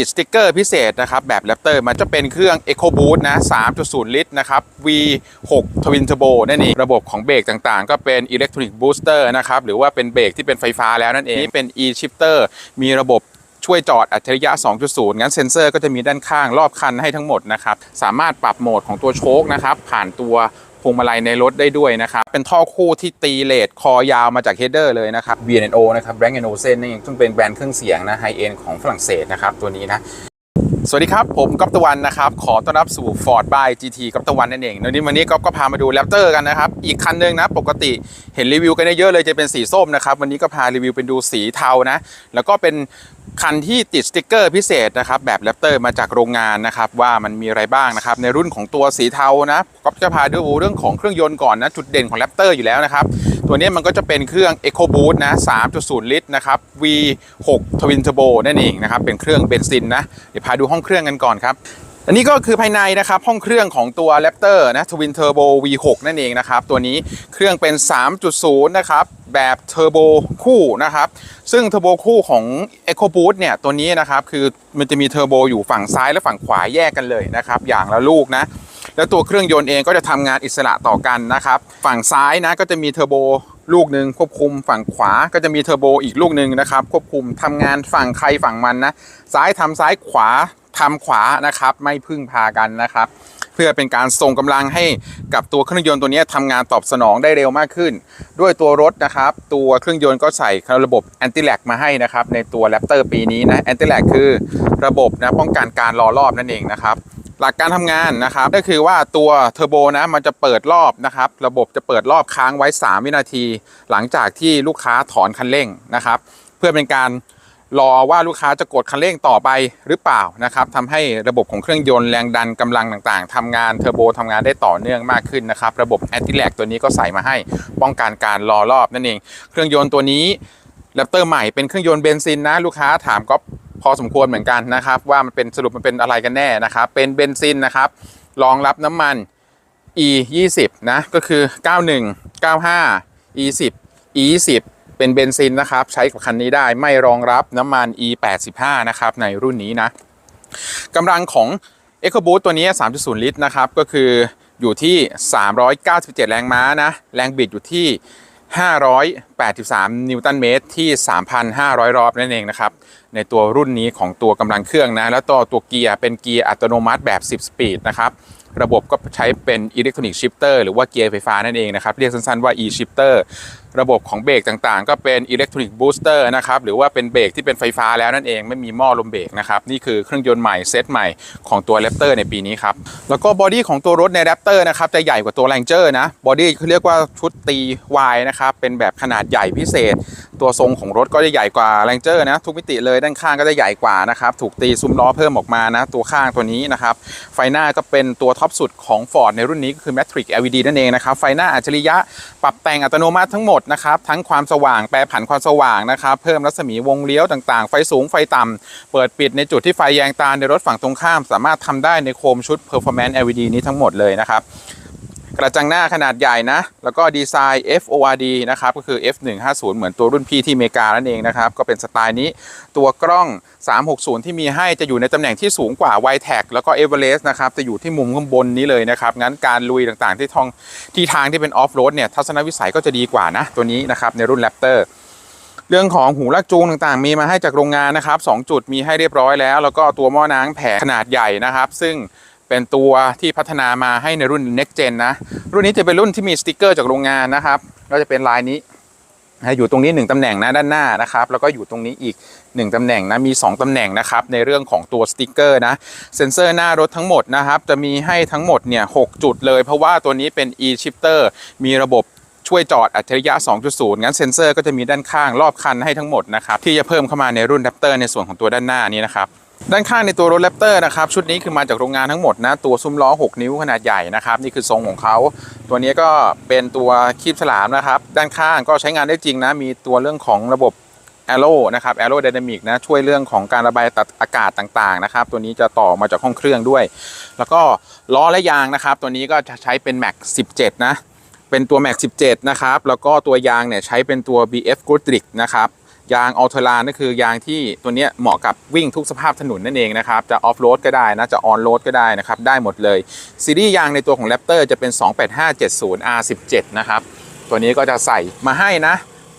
ติดสติกเกอร์พิเศษนะครับแบบแรปเตอร์มันจะเป็นเครื่อง EcoBoost นะ 3.0 ลิตรนะครับ V6 Twin Turbo นั่นเองระบบของเบรกต่างๆ ก็เป็น Electronic Booster นะครับหรือว่าเป็นเบรกที่เป็นไฟฟ้าแล้วนั่นเองนี่เป็น e-shifter มีระบบช่วยจอดอัจฉริยะ 2.0 งั้นเซ็นเซอร์ก็จะมีด้านข้างรอบคันให้ทั้งหมดนะครับ สามารถปรับโหมดของตัวโชคนะครับ ผ่านตัว วงมาลัยในรถได้ด้วยนะครับ เป็นท่อคู่ที่ตีเลทคอยาวมาจากเฮดเดอร์เลยนะครับ B&O นะครับ Blank Olufsen นี่ซึ่งเป็นแบรนด์เครื่องเสียงนะไฮเอ็นของฝรั่งเศสนะครับตัวนี้นะสวัสดีครับ ผมก๊อฟตะวันนะครับ ขอต้อนรับสู่ Ford by GT ก๊อฟตะวันนั่นเองวันนี้วันนี้ก๊อฟก็พามาดูแรปเตอร์กันนะครับ อีกคันหนึ่งนะ ปกติเห็นรีวิวกันเยอะเลยจะเป็นสีส้มนะครับ วันนี้ก็พารีวิวเป็นดูสีเทานะ แล้วก็เป็น คันที่ติดสติกเกอร์พิเศษนะครับแบบแรปเตอร์มาจากโรงงานนะครับว่ามันมีอะไรบ้างนะครับในรุ่นของตัวสีเทานะก็จะพาดูเรื่องของเครื่องยนต์ก่อนนะจุดเด่นของแรปเตอร์อยู่แล้วนะครับตัวนี้มันก็จะเป็นเครื่อง EcoBoost นะ 3.0 ลิตรนะครับ V6 Twin Turbo นั่นเองนะครับเป็นเครื่องเบนซินนะเดี๋ยวพาดูห้องเครื่องกันก่อนครับ อันนี้ก็คือภายในนะครับห้องเครื่องของตัว Raptor นะ Twin Turbo V6 นั่นเองนะครับ ตัวนี้เครื่องเป็น 3.0 นะครับ แบบเทอร์โบคู่นะครับ ซึ่งเทอร์โบคู่ของ EcoBoost เนี่ย ตัวนี้นะครับ คือมันจะมีเทอร์โบอยู่ฝั่งซ้ายและฝั่งขวาแยกกันเลยนะครับ อย่างละลูกนะ แล้วตัวเครื่องยนต์เองก็จะทำงานอิสระต่อกันนะครับ ฝั่งซ้ายนะก็จะมีเทอร์โบลูกหนึ่งควบคุมฝั่งขวาก็จะมีเทอร์โบอีกลูกหนึ่งนะครับ ควบคุมทำงานฝั่งใครฝั่งมันนะ ซ้ายทำซ้ายขวา ทำขวานะครับ ไม่พึ่งพากันนะครับ เพื่อเป็นการส่งกำลังให้กับตัวเครื่องยนต์ตัวนี้ทำงานตอบสนองได้เร็วมากขึ้น ด้วยตัวรถนะครับ ตัวเครื่องยนต์ก็ใส่ระบบ Anti Lag มาให้นะครับ ในตัว Raptor ปีนี้นะ Anti Lag คือระบบนะป้องกันการรอรอบนั่นเองนะครับหลักการทำงานนะครับ ก็คือว่าตัวเทอร์โบนะมันจะเปิดรอบนะครับ ระบบจะเปิดรอบค้างไว้ 3 วินาที หลังจากที่ลูกค้าถอนคันเร่งนะครับ เพื่อเป็นการ รอว่าลูกค้าจะกดคันเร่งต่อไปหรือเปล่านะครับทำให้ระบบของเครื่องยนต์แรงดันกำลังต่างๆทำงานเทอร์โบทำงานได้ต่อเนื่องมากขึ้นนะครับ ระบบแอนติแลกตัวนี้ก็ใส่มาให้ป้องกันการรอรอบนั่นเอง เครื่องยนต์ตัวนี้แรปเตอร์ใหม่เป็นเครื่องยนต์เบนซินนะลูกค้าถามก็พอสมควรเหมือนกันนะครับว่ามันเป็นสรุปมันเป็นอะไรกันแน่นะครับเป็นเบนซินนะครับรองรับน้ำมัน e 20นะก็คือ 91 95 e 10 e 20 เป็นเบนซินนะครับ ใช้กับคันนี้ได้ไม่รองรับน้ำมัน e 85 นะครับ ในรุ่นนี้นะกำลังของ EcoBoost ตัวนี้ 3.0 ลิตรนะครับ ก็คืออยู่ที่ 397 แรงม้านะ แรงบิดอยู่ที่ 583 นิวตันเมตรที่ 3,500 รอบนั่นเองนะครับ ในตัวรุ่นนี้ของตัวกำลังเครื่องนะ แล้วตัวตัวเกียร์เป็นเกียร์อัตโนมัติแบบ 10 สปีดนะครับระบบก็ใช้เป็นอิเล็กทรอนิกส์ชิฟเตอร์หรือว่าเกียร์ไฟฟ้านั่นเองนะครับ เรียกสั้นๆว่า e-shifter ระบบของเบรกต่างๆ ก็เป็นอิเล็กทรอนิกส์บูสเตอร์นะครับหรือว่าเป็นเบรกที่เป็นไฟฟ้าแล้วนั่นเองไม่มีหม้อลมเบรกนะครับนี่คือเครื่องยนต์ใหม่เซตใหม่ของตัว Raptor ในปีนี้ครับแล้วก็บอดี้ของตัวรถใน Raptor นะครับจะใหญ่กว่าตัว Ranger นะบอดี้เขาเรียกว่าชุดตีวายนะครับเป็นแบบขนาดใหญ่พิเศษ ตัวทรงของรถก็จะใหญ่กว่า Ranger นะทุกมิติเลยด้านข้างก็จะใหญ่กว่านะครับถูกตีซุ้มล้อเพิ่มออกมานะตัวข้างตัวนี้นะครับไฟหน้าก็เป็นตัวท็อปสุดของ Ford ในรุ่นนี้ก็คือ Matrix LED นั่นเองนะครับไฟหน้าอัจฉริยะปรับแต่งอัตโนมัติทั้งหมดนะครับ ทั้งความสว่างแปรผันความสว่างนะครับ เพิ่มรัศมีวงเลี้ยวต่างๆ ไฟสูงไฟต่ำเปิดปิดในจุดที่ไฟแยงตาในรถฝั่งตรงข้าม สามารถทำได้ในโคมชุด Performance LED นี้ทั้งหมดเลยนะครับ กระจังหน้าขนาดใหญ่นะ แล้วก็ดีไซน์ FORD นะครับ ก็คือ F150 เหมือนตัวรุ่นพี่ที่อเมริกานั่นเองนะครับ ก็เป็นสไตล์นี้ ตัวกล้อง 360 ที่มีให้จะอยู่ในตำแหน่งที่สูงกว่า w i t e c แล้วก็ Everest นะครับ จะอยู่ที่มุมข้างบนนี้เลยนะครับ งั้นการลุยต่างๆ ที่ทองที่ทางที่เป็นออฟโรดเนี่ยทัศนวิสัยก็จะดีกว่านะ ตัวนี้นะครับในรุ่น Raptor เรื่องของหูลากจูงต่างๆ มีมาให้จากโรงงานนะครับ2จุดมีให้เรียบร้อยแล้ว แล้วก็ตัวหม้อน้ำแผงขนาดใหญ่นะครับ ซึ่ง เป็นตัวที่พัฒนามาให้ในรุ่น next gen นะ รุ่นนี้จะเป็นรุ่นที่มีสติกเกอร์จากโรงงานนะครับก็จะเป็นลายนี้นะอยู่ตรงนี้ 1ตำแหน่งนะด้านหน้านะครับ แล้วก็อยู่ตรงนี้อีก 1ตำแหน่งนะมี 2ตำแหน่งนะครับในเรื่องของตัวสติกเกอร์นะเซ็นเซอร์หน้ารถทั้งหมดนะครับจะมีให้ทั้งหมดเนี่ย6จุดเลย เพราะว่าตัวนี้เป็น e-shifter มีระบบช่วยจอดอัจฉริยะ 2.0 งั้นเซ็นเซอร์ก็จะมีด้านข้างรอบคันให้ทั้งหมดนะครับที่จะเพิ่มเข้ามาในรุ่น Raptor ในส่วนของตัวด้านหน้านี้นะครับ ด้านข้างในตัวรถแรปเตอร์นะครับชุดนี้คือมาจากโรงงานทั้งหมดนะตัวซุ้มล้อ 6 นิ้วขนาดใหญ่นะครับนี่คือทรงของเขา ตัวนี้ก็เป็นตัวคีบฉลามนะครับด้านข้างก็ใช้งานได้จริงนะมีตัวเรื่องของระบบ a อโร่นะครับ a อโร่ไดนามิกนะช่วยเรื่องของการระบายตัดอากาศต่างๆนะครับตัวนี้จะต่อมาจากห้องเครื่องด้วย แล้วก็ล้อและยางนะครับตัวนี้ก็จะใช้เป็น Max 17 นะเป็นตัว Max 17 นะครับแล้วก็ตัวยางเนี่ยใช้เป็นตัว BF g o o d r i c นะครับ ยางอัลเทอร์ลานก็คือยางที่ตัวนี้เหมาะกับวิ่งทุกสภาพถนนนั่นเองนะครับ จะออฟโรดก็ได้นะ จะออนโรดก็ได้นะครับ ได้หมดเลย ซีรีส์ยางในตัวของ Raptor จะเป็น 28570 R17 นะครับ ตัวนี้ก็จะใส่มาให้นะ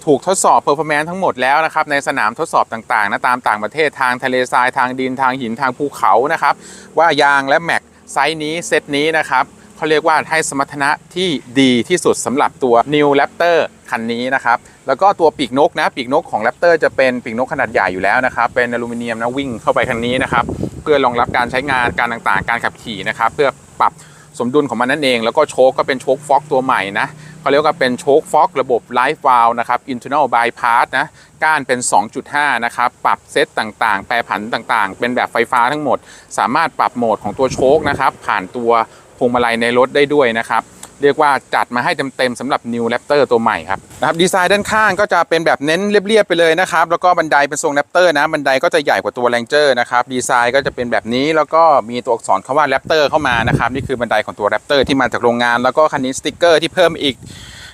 ถูกทดสอบ performance ทั้งหมดแล้วนะครับ ในสนามทดสอบต่างๆนะตามต่างประเทศทางทะเลทรายทางดินทางหินทางภูเขานะครับ ว่ายางและแม็กไซส์นี้เซตนี้นะครับ เขาเรียกว่าให้สมรรถนะที่ดีที่สุดสำหรับตัว New Raptor คันนี้นะครับ แล้วก็ตัวปีกนกนะ ปีกนกของ Raptor จะเป็นปีกนกขนาดใหญ่อยู่แล้วนะครับ เป็นอลูมิเนียมนะวิ่งเข้าไปคันนี้นะครับ เพื่อรองรับการใช้งานการต่างๆ การขับขี่นะครับ เพื่อปรับสมดุลของมันนั่นเอง แล้วก็โชคก็เป็นโชคฟ็อกตัวใหม่นะเขาเรียกว่าเป็นโชคฟ็อกระบบไลฟ์วาลนะครับ internal bypass นะ ก้านเป็น 2.5 นะครับ ปรับเซตต่างๆ แปรผันต่างๆ เป็นแบบไฟฟ้าทั้งหมด สามารถปรับโหมดของตัวโชคนะครับ ผ่านตัว พวงมาลัยในรถได้ด้วยนะครับ เรียกว่าจัดมาให้เต็มๆสำหรับ New Raptor ตัวใหม่ครับนะครับดีไซน์ด้านข้างก็จะเป็นแบบเน้นเรียบๆไปเลยนะครับ แล้วก็บันไดเป็นทรง Raptor นะ บันไดก็จะใหญ่กว่าตัว Ranger นะครับ ดีไซน์ก็จะเป็นแบบนี้แล้วก็มีตัวอักษรคำว่า Raptor เข้ามานะครับนี่คือบันไดของตัว Raptor ที่มาจากโรงงาน แล้วก็คันนี้สติกเกอร์ที่เพิ่มอีก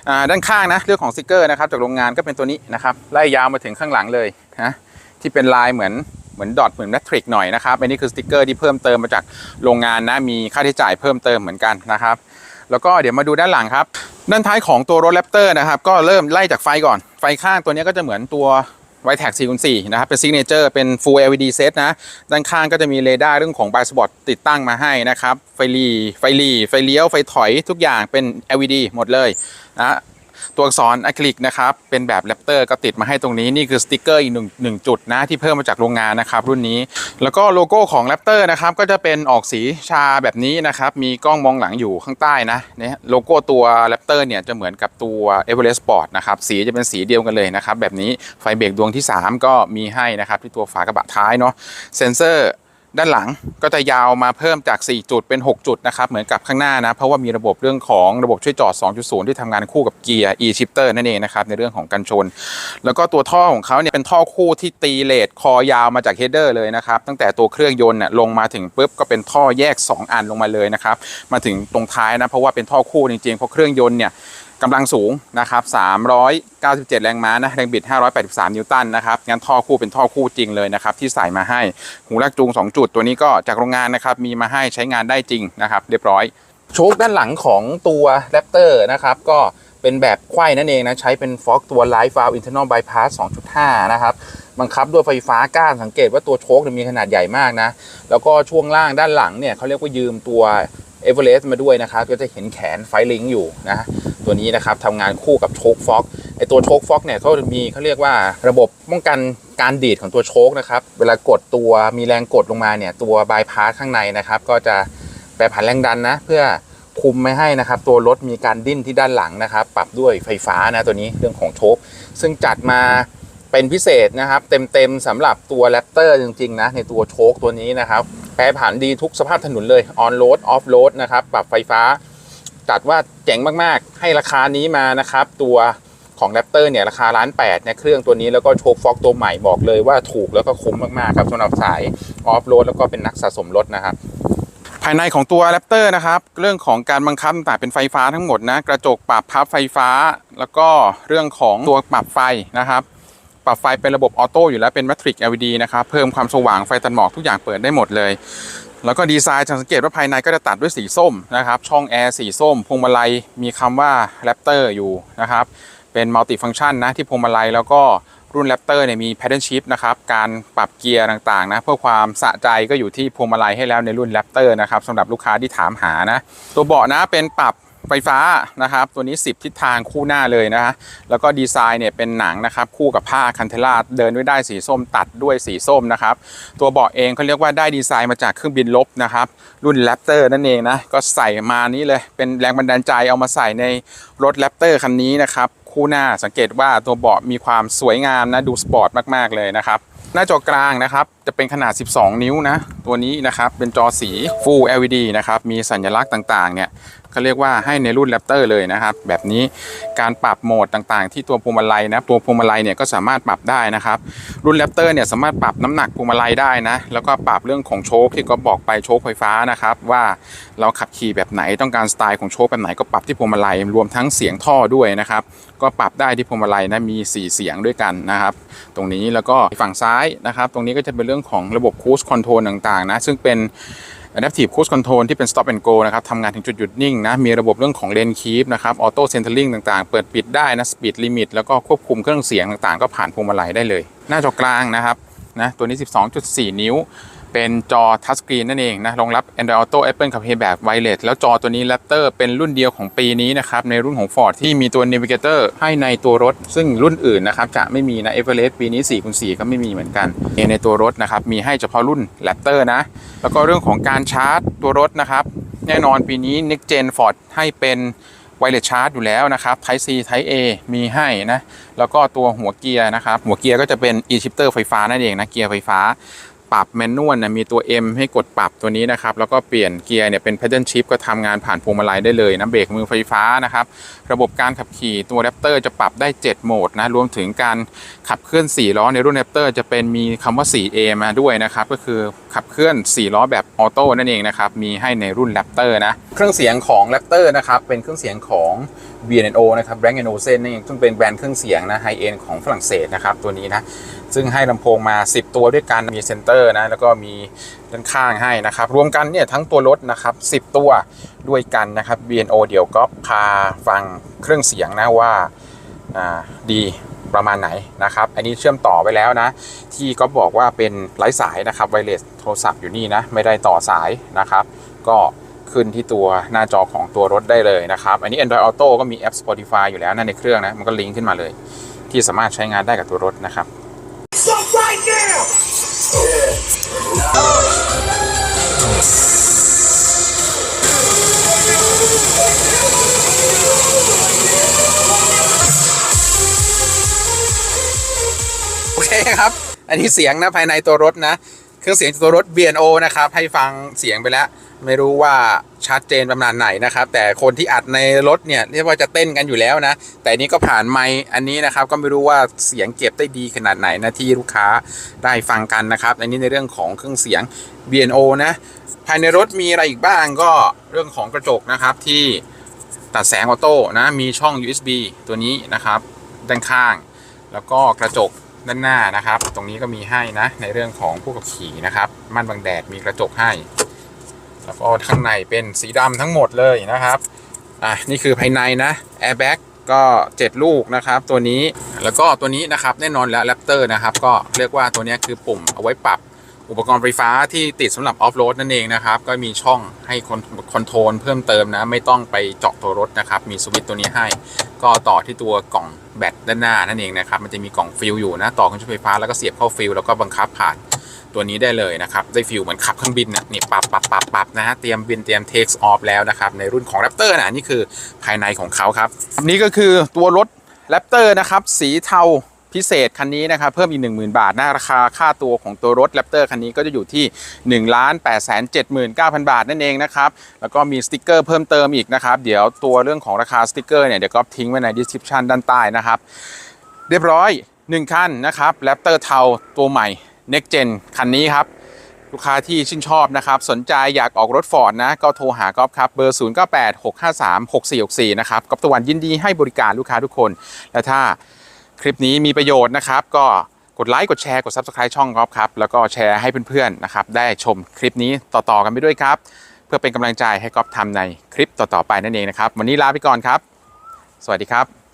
อด้านข้างนะเรื่องของสติกเกอร์นะครับจากโรงงานก็เป็นตัวนี้นะครับไล่ยาวมาถึงข้างหลังเลยนะที่เป็นลายเหมือน เหมือนดอทเหมือนแมทริกหน่อยนะครับอันนี้คือสติกเกอร์ที่เพิ่มเติมมาจากโรงงานนะมีค่าใช้จ่ายเพิ่มเติมเหมือนกันนะครับแล้วก็เดี๋ยวมาดูด้านหลังครับด้านท้ายของตัวรถแรปเตอร์นะครับก็เริ่มไล่จากไฟก่อนไฟข้างตัวนี้ก็จะเหมือนตัวไวแท็ก4คูณ4นะครับ เป็นซิกเนเจอร์ เป็น Full LED set นะ ด้านข้างก็จะมีเรดาร์เรื่องของไบสปอตติดตั้งมาให้นะครับ ไฟลีไฟลีไฟเลี้ยว ไฟถอยทุกอย่างเป็น LED หมดเลยนะ ตัวอักษรอะคริลิกนะครับเป็นแบบแรปเตอร์ก็ติดมาให้ตรงนี้นี่คือสติกเกอร์อีกหนึ่งหนึ่งจุดนะที่เพิ่มมาจากโรงงานนะครับรุ่นนี้ แล้วก็โลโก้ของแรปเตอร์นะครับก็จะเป็นออกสีชาแบบนี้นะครับมีกล้องมองหลังอยู่ข้างใต้นะเนี่ยโลโก้ตัวแรปเตอร์เนี่ยจะเหมือนกับตัว e v e r e s t Sport นะครับสีจะเป็นสีเดียวกันเลยนะครับแบบนี้ไฟเบรกดวงที่ 3 ก็มีให้นะครับที่ตัวฝากระบะท้ายเนาะเซนเซอร์ ด้านหลังก็จะยาวมาเพิ่มจาก 4 จุดเป็น 6 จุดนะครับ เหมือนกับข้างหน้านะ เพราะว่ามีระบบเรื่องของระบบช่วยจอด 2.0 ที่ทำงานคู่กับเกียร์ e-shifter นั่นเองนะครับ ในเรื่องของการชน แล้วก็ตัวท่อของเขาเนี่ยเป็นท่อคู่ที่ตีเลทคอยาวมาจากเฮดเดอร์เลยนะครับ ตั้งแต่ตัวเครื่องยนต์ลงมาถึงปุ๊บก็เป็นท่อแยก 2 อันลงมาเลยนะครับ มาถึงตรงท้ายนะ เพราะว่าเป็นท่อคู่จริงๆ เพราะเครื่องยนต์เนี่ย กำลังสูงนะครับ397 แรงม้านะแรงบิด 583 นิวตันนะครับงั้นท่อคู่เป็นท่อคู่จริงเลยนะครับที่ใส่มาให้หูลากจูง 2 จุดตัวนี้ก็จากโรงงานนะครับมีมาให้ใช้งานได้จริงนะครับเรียบร้อย โชคด้านหลังของตัว Raptor นะครับก็เป็นแบบไขว้นั่นเองนะใช้เป็นฟอกตัว Live Valve Internal Bypass 2.5 นะครับบังคับด้วยไฟฟ้าก้านสังเกตว่าตัวโชคมีขนาดใหญ่มากนะแล้วก็ช่วงล่างด้านหลังเนี่ยเขาเรียกว่ายืมตัวเอเวอเรสต์มาด้วยนะครับก็จะเห็นแขนไฟลิงอยู่นะ ตัวนี้นะครับทำงานคู่กับโชคฟ็อกไอตัวโชคฟ็อกเนี่ยเขาจะมีเขาเรียกว่าระบบป้องกันการดีดของตัวโชคนะครับ เวลากดตัวมีแรงกดลงมาเนี่ยตัวบายพาสข้างในนะครับ ก็จะแปรผันแรงดันนะ เพื่อคุมไม่ให้นะครับ ตัวรถมีการดิ้นที่ด้านหลังนะครับ ปรับด้วยไฟฟ้านะตัวนี้เรื่องของโชคซึ่งจัดมาเป็นพิเศษนะครับ เต็มๆสำหรับตัวแรปเตอร์จริงๆนะในตัวโชคตัวนี้นะครับ แปรผันดีทุกสภาพถนนเลยออนโรดออฟโรดนะครับปรับไฟฟ้า จัดว่าเจ๋งมากๆ ให้ราคานี้มานะครับ ตัวของ Raptor เนี่ยราคาล้านแปดเนี่ยเครื่องตัวนี้แล้วก็โชคฟอกตัวใหม่บอกเลยว่าถูกแล้วก็คุ้มมากๆครับสำหรับสายออฟโรดแล้วก็เป็นนักสะสมรถนะครับภายในของตัว Raptor นะครับ เรื่องของการบังคับต่างเป็นไฟฟ้าทั้งหมดนะ กระจกปรับพับไฟฟ้า แล้วก็เรื่องของตัวปรับไฟนะครับ ปรับไฟเป็นระบบออโต้อยู่แล้วเป็น Matrix LED นะครับ เพิ่มความสว่างไฟตัดหมอกทุกอย่างเปิดได้หมดเลย แล้วก็ดีไซน์จะสังเกตว่าภายในก็จะตัดด้วยสีส้มนะครับ ช่องแอร์สีส้ม พวงมาลัยมีคำว่าแรปเตอร์อยู่นะครับ เป็นมัลติฟังก์ชันนะที่พวงมาลัยแล้วก็รุ่นแรปเตอร์เนี่ยมี Pattern Shift นะครับ การปรับเกียร์ต่างๆนะเพื่อความสะใจก็อยู่ที่พวงมาลัยให้แล้วในรุ่นแรปเตอร์นะครับสำหรับลูกค้าที่ถามหานะ ตัวเบาะนะเป็นปรับ ไฟฟ้านะครับ ตัวนี้ 10 ทิศทางคู่หน้าเลยนะฮะแล้วก็ดีไซน์เนี่ยเป็นหนังนะครับคู่กับผ้าคันเทล่าเดินด้วยได้สีส้มตัดด้วยสีส้มนะครับ ตัวเบาะเองเขาเรียกว่าได้ดีไซน์มาจากเครื่องบินลบนะครับรุ่น Raptor นั่นเองนะก็ใส่มานี้เลยเป็นแรงบันดาลใจเอามาใส่ในรถ Raptor คันนี้นะครับคู่หน้าสังเกตว่าตัวเบาะมีความสวยงามนะดูสปอร์ตมากๆเลยนะครับหน้าจอกลางนะครับ จะเป็นขนาด 12 นิ้วนะ ตัวนี้นะครับ เป็นจอสี Full LED นะครับ มีสัญลักษณ์ต่าง ๆ เนี่ย เขาเรียกว่าให้ในรุ่นแรปเตอร์เลยนะครับ แบบนี้การปรับโหมดต่างๆ ที่ตัวพวงมาลัยนะตัวพวงมาลัยเนี่ยก็สามารถปรับได้นะครับ รุ่นแรปเตอร์เนี่ยสามารถปรับน้ำหนักพวงมาลัยได้นะแล้วก็ปรับเรื่องของโชคที่ก็บอกไปโชคไฟฟ้านะครับว่าเราขับขี่แบบไหนต้องการสไตล์ของโชคแบบไหนก็ปรับที่พวงมาลัยรวมทั้งเสียงท่อด้วยนะครับก็ปรับได้ที่พวงมาลัยนะมี 4 เสียงด้วยกันนะครับ ตรงนี้แล้วก็ฝั่งซ้ายนะครับ ตรงนี้ก็จะเป็นเรื่องของระบบ Cruise Control ต่างๆนะซึ่งเป็น Adaptive Cruise Control ที่เป็น Stop and Go นะครับทำงานถึงจุดหยุดนิ่งนะ มีระบบเรื่องของ Lane Keep นะครับ Auto Centering ต่างๆ เปิดปิดได้นะ Speed Limit แล้วก็ควบคุมเครื่องเสียงต่างๆ ก็ผ่านพวงมาลัยได้เลย หน้าจอกลางนะครับนะตัวนี้ 12.4 นิ้ว เป็นจอทัชสกรีนนั่นเองนะรองรับ Android Auto Apple CarPlay แบบ Wireless แล้วจอตัวนี้ Raptor เป็นรุ่นเดียวของปีนี้นะครับ ในรุ่นของ Ford ที่มีตัว Navigator ให้ในตัวรถ ซึ่งรุ่นอื่นนะครับจะไม่มีนะ Everest ปีนี้4คูณ4ก็ไม่มีเหมือนกันในตัวรถนะครับ มีให้เฉพาะรุ่น Raptor นะ แล้วก็เรื่องของการชาร์จตัวรถนะครับ แน่นอนปีนี้ Next Gen Ford ให้เป็นไวเลสชาร์จอยู่แล้วนะครับ Type C Type A มีให้นะ แล้วก็ตัวหัวเกียร์นะครับ หัวเกียร์ก็จะเป็น e-shifter ไฟฟ้านั่นเองนะ เกียร์ไฟฟ้า ปรับแมนนวลนะมีตัว M ให้กดปรับตัวนี้นะครับ แล้วก็เปลี่ยนเกียร์เนี่ยเป็น pedal shift ก็ทำงานผ่านพวงมาลัยได้เลยนะเบรกมือไฟฟ้านะครับ ระบบการขับขี่ตัว Raptor จะปรับได้ 7 โหมดนะรวมถึงการขับเคลื่อน 4 ล้อในรุ่น Raptor จะเป็นมีคำว่า 4A มาด้วยนะครับ ก็คือขับเคลื่อน 4 ล้อแบบออโต้นั่นเองนะครับมีให้ในรุ่น Raptor นะเครื่องเสียงของ Raptor นะครับเป็นเครื่องเสียงของ B&O นะครับ Bang Olufsen นั่นเองซึ่งเป็นแบรนด์เครื่องเสียงนะไฮเอ็นของฝรั่งเศสนะครับตัวนี้นะซึ่งให้ลำโพงมา 10 ตัวด้วยกันมีเซนเตอร์นะแล้วก็มีด้านข้างให้นะครับ รวมกันเนี่ยทั้งตัวรถนะครับ 10 ตัวด้วยกันนะครับ B&O เดี๋ยวก็พาฟังเครื่องเสียงนะว่าอ่าดีประมาณไหนนะครับ อันนี้เชื่อมต่อไปแล้วนะ ที่ก็บอกว่าเป็นไร้สายนะครับไวเลสโทรศัพท์อยู่นี่นะ ไม่ได้ต่อสายนะครับ ก็ขึ้นที่ตัวหน้าจอของตัวรถได้เลยนะครับ อันนี้ Android Auto ก็มีแอป Spotify อยู่แล้วนะในเครื่องนะ มันก็ลิงก์ขึ้นมาเลย ที่สามารถใช้งานได้กับตัวรถนะครับ โอเคครับ อันนี้เสียงนะภายในตัวรถนะ เครื่องเสียงจากตัวรถ B&O นะครับให้ฟังเสียงไปแล้ว ไม่รู้ว่าชัดเจนประมาณไหนนะครับ แต่คนที่อัดในรถเนี่ยเรียกว่าจะเต้นกันอยู่แล้วนะ แต่นี้ก็ผ่านไมค์อันนี้นะครับ ก็ไม่รู้ว่าเสียงเก็บได้ดีขนาดไหนนะที่ลูกค้าได้ฟังกันนะครับ อันนี้ในเรื่องของเครื่องเสียง B&O นะ ภายในรถมีอะไรอีกบ้างก็เรื่องของกระจกนะครับที่ตัดแสงออโต้นะมีช่อง USB ตัวนี้นะครับด้านข้าง แล้วก็กระจก ด้านหน้านะครับ ตรงนี้ก็มีให้นะในเรื่องของผู้ขับขี่นะครับม่านบังแดดมีกระจกให้ แล้วก็ข้างในเป็นสีดำทั้งหมดเลยนะครับอะนี่คือภายในนะแอร์แบ็กก็ 7 ลูกนะครับ ตัวนี้แล้วก็ตัวนี้นะครับแน่นอนแล้วแรปเตอร์นะครับ ก็เรียกว่าตัวนี้คือปุ่มเอาไว้ปรับ อุปกรณ์ไฟฟ้าที่ติดสำหรับออฟโรดนั่นเองนะครับ ก็มีช่องให้คอนคอนโทรลเพิ่มเติมนะ ไม่ต้องไปเจาะตัวรถนะครับ มีสวิตช์ตัวนี้ให้ ก็ต่อที่ตัวกล่องแบตด้านหน้านั่นเองนะครับ มันจะมีกล่องฟิลอยู่นะ ต่อเครื่องใช้ไฟฟ้าแล้วก็เสียบเข้าฟิลแล้วก็บังคับผ่านตัวนี้ได้เลยนะครับ ได้ฟิลเหมือนขับเครื่องบินนะนี่ปรับปรับปรับปรับนะฮะ เตรียมบินเตรียมเทคออฟแล้วนะครับ ในรุ่นของ Raptor นะนี่คือภายในของเขาครับ นี่ก็คือตัวรถ Raptor นะครับ สีเทา พิเศษคันนี้นะครับเพิ่มอีก 10,000 บาทนะราคาค่าตัวของตัวรถ Raptor คันนี้ก็จะอยู่ที่ 1 8 7 9 0 0 0 บาทนั่นเองนะครับแล้วก็มีสติกเกอร์เพิ่มเติมอีกนะครับเดี๋ยวตัวเรื่องของราคาสติกเกอร์เนี่ยเดี๋ยวก็ทิ้งไว้ใน description ด้านใต้นะครับเรียบร้อย 1 คันนะครับ Raptor เทาตัวใหม่ Next Gen คันนี้ครับลูกค้าที่ชื่นชอบนะครับ สนใจอยากออกรถฟอร์ดนะ ก็โทรหากอฟครับ เบอร์ 0 9 8 6 5 3 6 4 6 4 นะครับกอฟตะวันยินดีให้บริการลูกค้าทุกคน และถ้า คลิปนี้มีประโยชน์นะครับ ก็กดไลค์กดแชร์กด Subscribe ช่องกอฟครับ แล้วก็แชร์ให้เพื่อนๆนะครับ ได้ชมคลิปนี้ต่อๆกันไปด้วยครับ เพื่อเป็นกำลังใจให้กอฟทำในคลิปต่อๆไปนั่นเองนะครับ วันนี้ลาไปก่อนครับ สวัสดีครับ